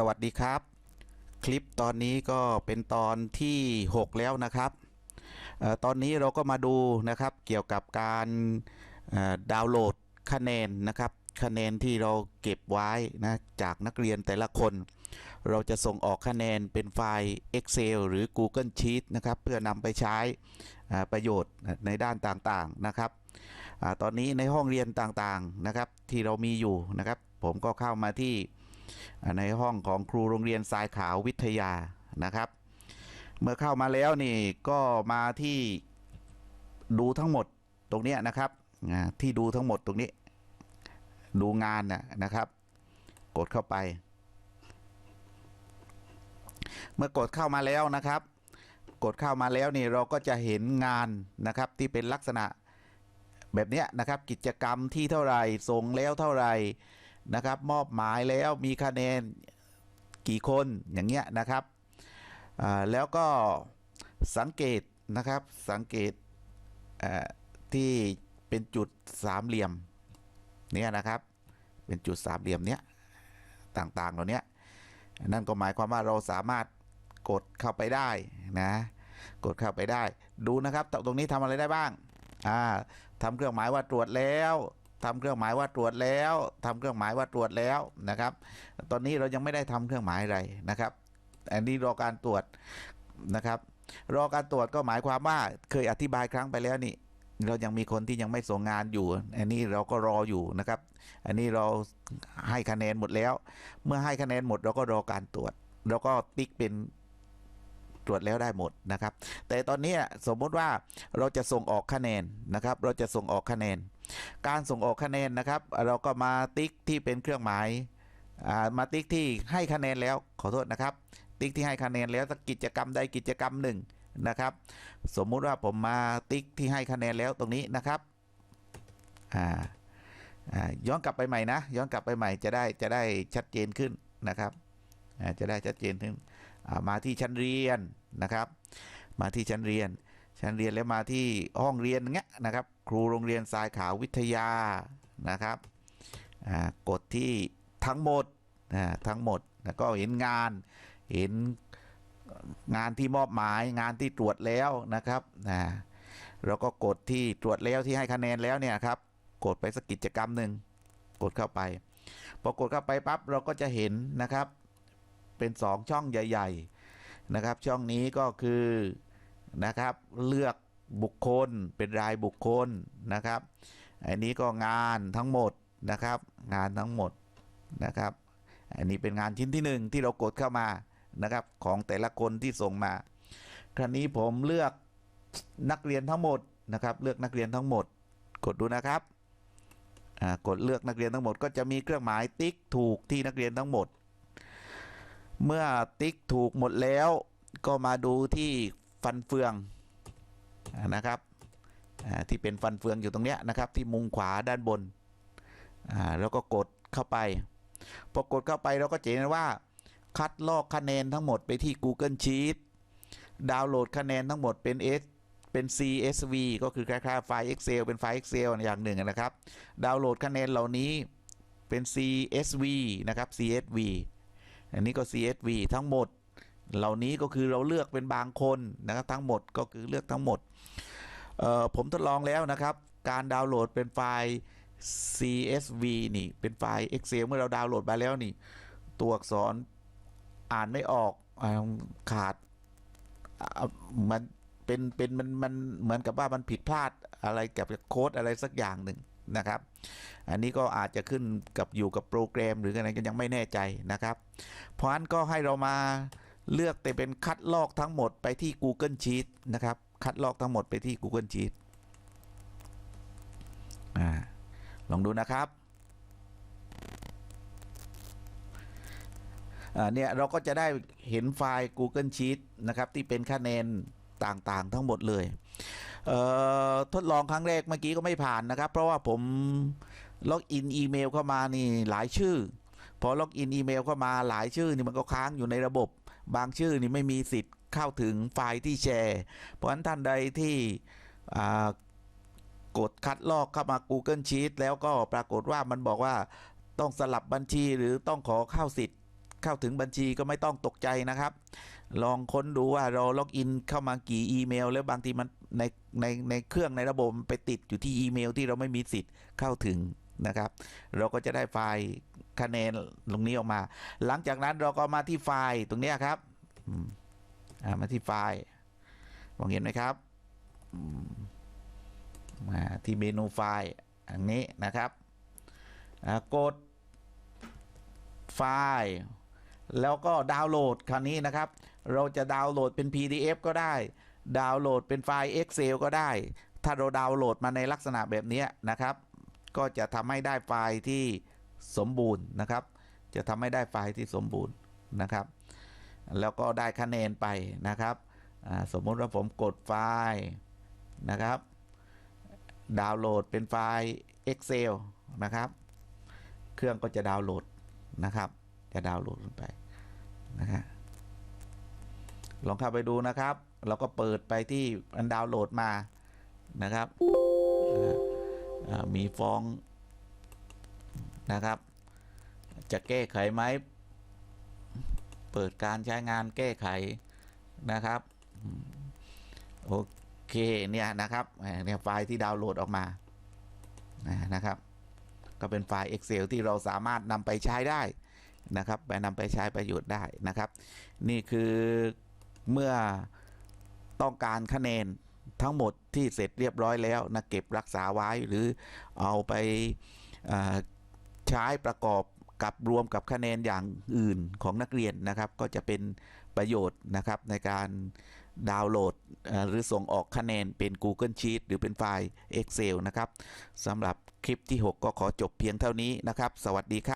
สวัสดีครับ คลิปตอนนี้ก็เป็นตอนที่ 6 แล้วนะครับออตอนนี้เราก็มาดูนะครับเกี่ยวกับการดาวน์โหลดคะแนนนะครับ คะแนนที่เราเก็บไว้นะจากนักเรียนแต่ละคน เราจะส่งออกคะแนนเป็นไฟล์ Excel หรือ Google Sheet นะครับเพื่อนำไปใช้ประโยชน์ในด้านต่างๆนะครับอตอนนี้ในห้องเรียนต่างๆนะครับที่เรามีอยู่นะครับ ผมก็เข้ามาที่ ในห้องของครูโรงเรียนทรายขาววิทยานะครับ เมื่อเข้ามาแล้วนี่ก็มาที่ดูทั้งหมดตรงนี้นะครับที่ดูทั้งหมดตรงนี้ ดูงานนะนะครับ กดเข้าไป เมื่อกดเข้ามาแล้วนะครับ กดเข้ามาแล้วนี่เราก็จะเห็นงานนะครับที่เป็นลักษณะแบบนี้นะครับ กิจกรรมที่เท่าไหร่ส่งแล้วเท่าไหร่ นะครับ มอบหมายแล้วมีคะแนนกี่คนอย่างเงี้ยนะครับแล้วก็สังเกตนะครับสังเกตที่เป็นจุดสามเหลี่ยมเนี่ยนะครับ เป็นจุดสามเหลี่ยมเนี้ยต่างๆเหล่าเนี้ยนั่นก็หมายความว่าเราสามารถกดเข้าไปได้นะกดเข้าไปได้ ดูนะครับตรงนี้ทำอะไรได้บ้างอ่าทำเครื่องหมายว่าตรวจแล้ว ทำเครื่องหมายว่าตรวจแล้วทำเครื่องหมายว่าตรวจแล้วนะครับ ตอนนี้เรายังไม่ได้ทำเครื่องหมายอะไรนะครับ อันนี้รอการตรวจนะครับ รอการตรวจก็หมายความว่าเคยอธิบายครั้งไปแล้วนี่เรายังมีคนที่ยังไม่ส่งงานอยู่ อันนี้เราก็รออยู่นะครับ อันนี้เราให้คะแนนหมดแล้ว เมื่อให้คะแนนหมดเราก็รอการตรวจ เราก็ติ๊กเป็น ตรวจแล้วได้หมดนะครับ แต่ตอนนี้สมมติว่าเราจะส่งออกคะแนนนะครับ เราจะส่งออกคะแนน การส่งออกคะแนนนะครับ เราก็มาติ๊กที่เป็นเครื่องหมายมาติ๊กที่ให้คะแนนแล้วขอโทษนะครับ ติ๊กที่ให้คะแนนแล้วกิจกรรมใดกิจกรรมหนึ่งนะครับ สมมุติว่าผมมาติ๊กที่ให้คะแนนแล้วตรงนี้นะครับย้อนกลับไปใหม่นะ ย้อนกลับไปใหม่จะได้จะได้ชัดเจนขึ้นนะครับจะได้ชัดเจนขึ้น มาที่ชั้นเรียนนะครับ มาที่ชั้นเรียน ชั้นเรียนแล้วมาที่ห้องเรียนเงี้ยนะครับ ครูโรงเรียนทรายขาววิทยานะครับกดที่ทั้งหมดทั้งหมดแล้วก็เห็นงานเห็นงานที่มอบหมายงานที่ตรวจแล้วนะครับนะเราก็กดที่ตรวจแล้วที่ให้คะแนนแล้วเนี่ยครับกดไปสักกิจกรรมหนึ่งกดเข้าไปพอกดเข้าไปปั๊บเราก็จะเห็นนะครับ เป็นสองช่องใหญ่ ๆ นะครับ ช่องนี้ก็คือนะครับเลือกบุคคลเป็นรายบุคคลนะครับ อันนี้ก็งานทั้งหมดนะครับ งานทั้งหมดนะครับ อันนี้เป็นงานชิ้นที่หนึ่งที่เรากดเข้ามานะครับของแต่ละคนที่ส่งมา คราวนี้ผมเลือกนักเรียนทั้งหมดนะครับ เลือกนักเรียนทั้งหมด กดดูนะครับกดเลือกนักเรียนทั้งหมด ก็จะมีเครื่องหมายติ๊กถูกที่นักเรียนทั้งหมด เมื่อติ๊กถูกหมดแล้ว ก็มาดูที่ฟันเฟืองนะครับที่เป็นฟันเฟืองอยู่ตรงเนี้ยนะครับ ที่มุมขวาด้านบนแล้วก็กดเข้าไปพอกดเข้าไปเราก็จะเห็นว่า คัดลอกคะแนนทั้งหมดไปที่ Google Sheet ดาวน์โหลดคะแนนทั้งหมดเป็น S เป็น CSV ก็คือคล้ายๆไฟล์ Excel เป็นไฟล์ Excel อย่างหนึ่งนะครับ ดาวน์โหลดคะแนนเหล่านี้เป็น CSV นะครับ CSV อันนี้ก็ CSV ทั้งหมด เหล่านี้ก็คือเราเลือกเป็นบางคนนะครับทั้งหมดก็คือเลือกทั้งหมด ผมทดลองแล้วนะครับ การดาวน์โหลดเป็นไฟล์ CSV นี่เป็นไฟล์ Excel เมื่อเราดาวน์โหลดมาแล้วนี่ ตัวอักษรอ่านไม่ออกขาดมันเป็นเป็นมันมันเหมือนกับว่ามันผิดพลาดอะไรกับโค้ดอะไรสักอย่างหนึ่ง นะครับ อันนี้ก็อาจจะขึ้นกับอยู่กับโปรแกรมหรืออะไรก็ยังไม่แน่ใจนะครับ เพราะฉะนั้นก็ให้เรามาเลือกแต่เป็นคัดลอกทั้งหมดไปที่ Google Sheet นะครับ คัดลอกทั้งหมดไปที่ Google Sheet อ่าลองดูนะครับเนี่ยเราก็จะได้เห็นไฟล์ Google Sheet นะครับ ที่เป็นคะแนน ต่างๆ ทั้งหมดเลยเอ่อทดลองครั้งแรกเมื่อกี้ก็ไม่ผ่านนะครับ เพราะว่าผมล็อกอินอีเมลเข้ามานี่หลายชื่อ พอล็อกอินอีเมลเข้ามาหลายชื่อนี่มันก็ค้างอยู่ในระบบบางชื่อนี่ไม่มีสิทธิ์เข้าถึงไฟล์ที่แชร์ เพราะฉะนั้นท่านใดที่อ่ากดคัดลอกเข้ามา Google Sheet แล้วก็ปรากฏว่ามันบอกว่าต้องสลับบัญชีหรือต้องขอเข้าสิทธิ์ เข้าถึงบัญชีก็ไม่ต้องตกใจนะครับ ลองค้นดูว่าเราล็อกอินเข้ามากี่อีเมล แล้วบางทีมันในในในเครื่องในระบบไปติดอยู่ที่อีเมลที่เราไม่มีสิทธิ์เข้าถึงนะครับ เราก็จะได้ไฟล์คะแนนตรงนี้ออกมา หลังจากนั้นเราก็มาที่ไฟล์ตรงนี้ครับมาที่ไฟล์มองเห็นไหมครับมาที่เมนูไฟล์อันนี้นะครับกดไฟล์ แล้วก็ดาวน์โหลดคราวนี้นะครับ เราจะดาวน์โหลดเป็น PDF ก็ได้ ดาวน์โหลดเป็นไฟล์ Excel ก็ได้ ถ้าเราดาวน์โหลดมาในลักษณะแบบนี้นะครับ ก็จะทำให้ได้ไฟล์ที่สมบูรณ์นะครับ จะทำให้ได้ไฟล์ที่สมบูรณ์นะครับ แล้วก็ได้คะแนนไปนะครับสมมติว่าผมกดไฟล์นะครับ ดาวน์โหลดเป็นไฟล์ Excel นะครับ เครื่องก็จะดาวน์โหลดนะครับ จะดาวน์โหลดลงไปนะฮะลองเข้าไปดูนะครับ เราก็เปิดไปที่อันดาวน์โหลดมานะครับมีฟองนะครับ จะแก้ไขไหมเปิดการใช้งานแก้ไขนะครับโอเคเนี่ยนะครับเนี่ยไฟล์ที่ดาวน์โหลดออกมานะนะครับ ก็เป็นไฟล์ Excel ที่เราสามารถนำไปใช้ได้ นะครับไปนำไปใช้ประโยชน์ได้นะครับ นี่คือเมื่อต้องการคะแนนทั้งหมดที่เสร็จเรียบร้อยแล้วนะเก็บรักษาไว้หรือเอาไปใช้ประกอบกับรวมกับคะแนนอย่างอื่นของนักเรียนนะครับ ก็จะเป็นประโยชน์นะครับในการดาวน์โหลดหรือส่งออกคะแนนเป็น Google Sheet หรือเป็นไฟล์ Excel นะครับสำหรับคลิปที่ 6 ก็ขอจบเพียงเท่านี้นะครับ สวัสดีครับ